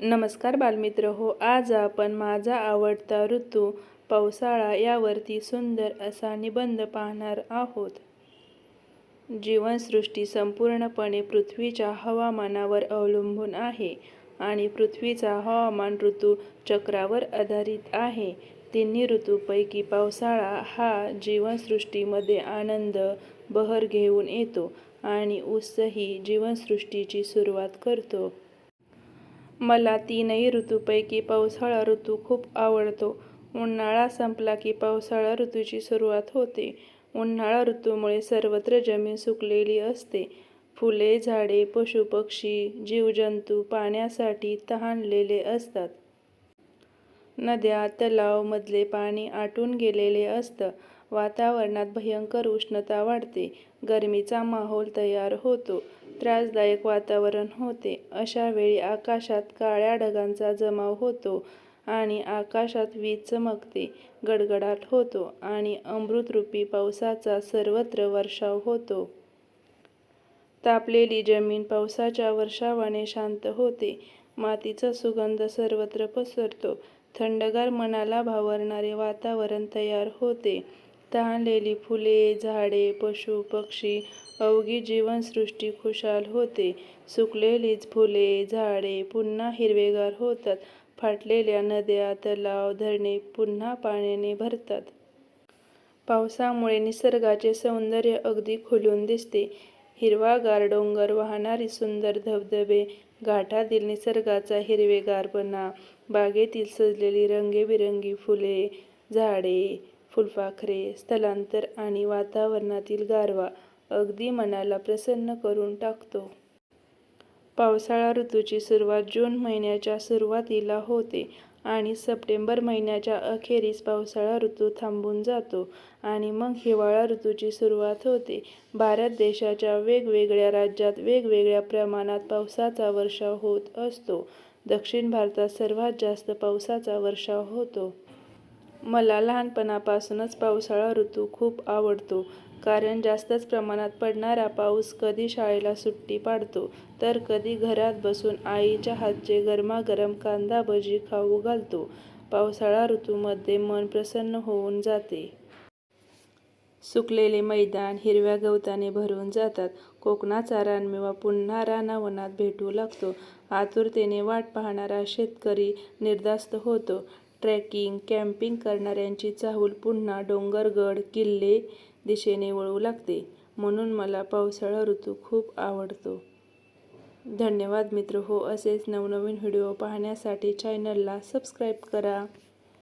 नमस्कार बालमित्र हो आज आपण माझा आवडता ऋतू पावसाळा यावरती सुंदर असा निबंध पाहणार आहोत. जीवनसृष्टी संपूर्णपणे पृथ्वीच्या हवामानावर अवलंबून आहे आणि पृथ्वीचा हवामान ऋतू चक्रावर आधारित आहे. तिन्ही ऋतूपैकी पावसाळा हा जीवनसृष्टीमध्ये आनंद बहर घेऊन येतो आणि उत्सही जीवनसृष्टीची सुरुवात करतो. मला तीनही ऋतूपैकी पावसाळा ऋतू खूप आवडतो. उन्हाळा संपला की पावसाळा ऋतूची सुरुवात होते. उन्हाळा ऋतूमुळे सर्वत्र जमीन सुकलेली असते. फुले झाडे पशुपक्षी जीवजंतू पाण्यासाठी तहानलेले असतात. नद्या तलावमधले पाणी आटून गेलेले असतं. वातावरणात भयंकर उष्णता वाढते गरमीचा माहोल तयार होतो त्रासदायक वातावरण होते. अशा वेळी आकाशात काळ्या ढगांचा जमाव होतो आणि आकाशात वीज चमकते गडगडाट होतो आणि अमृतरूपी पावसाचा सर्वत्र वर्षाव होतो. तापलेली जमीन पावसाच्या वर्षावाने शांत होते मातीचा सुगंध सर्वत्र पसरतो थंडगार मनाला भावरणारे वातावरण तयार होते. तहानलेली फुले झाडे पशु पक्षी अवघी जीवनसृष्टी खुशाल होते. सुकलेलीच फुले झाडे पुन्हा हिरवेगार होतात. फाटलेल्या नद्या तलाव धरणे पुन्हा पाण्याने भरतात. पावसामुळे निसर्गाचे सौंदर्य अगदी खुलून दिसते. हिरवागार डोंगर वाहणारी सुंदर धबधबे घाटातील निसर्गाचा हिरवेगारपणा बागेतील सजलेली रंगीबेरंगी फुले झाडे फुलपाखरे स्थलांतर आणि वातावरणातील गारवा अगदी मनाला प्रसन्न करून टाकतो. पावसाळा ऋतूची सुरुवात जून महिन्याच्या सुरुवातीला होते आणि सप्टेंबर महिन्याच्या अखेरीस पावसाळा ऋतू थांबून जातो आणि मग हिवाळा ऋतूची सुरुवात होते. भारत देशाच्या वेगवेगळ्या राज्यात वेगवेगळ्या प्रमाणात पावसाचा वर्षाव होत असतो. दक्षिण भारतात सर्वात जास्त पावसाचा वर्षाव होतो. मला लहानपणापासूनच पावसाळा ऋतू खूप आवडतो. कारण जास्तच प्रमाणात पडणारा पाऊस कधी शाळेला सुट्टी पाडतो तर कधी घरात बसून आईच्या हातचे गरमागरम कांदा भजी खाऊ घालतो. पावसाळा ऋतूमध्ये मन प्रसन्न होऊन जाते. सुकलेले मैदान हिरव्या गवताने भरून जातात. कोकणाचा रानमेवा पुन्हा रानावनात भेटू लागतो. आतुरतेने वाट पाहणारा शेतकरी निर्धास्त होतो. ट्रेकिंग कॅम्पिंग करणाऱ्यांची चाहूल पुन्हा डोंगरगड किल्ले दिशेने वळू लागते. म्हणून मला पावसाळा ऋतू खूप आवडतो. धन्यवाद मित्र. हो असेच नवनवीन व्हिडिओ पाहण्यासाठी चॅनलला सबस्क्राईब करा.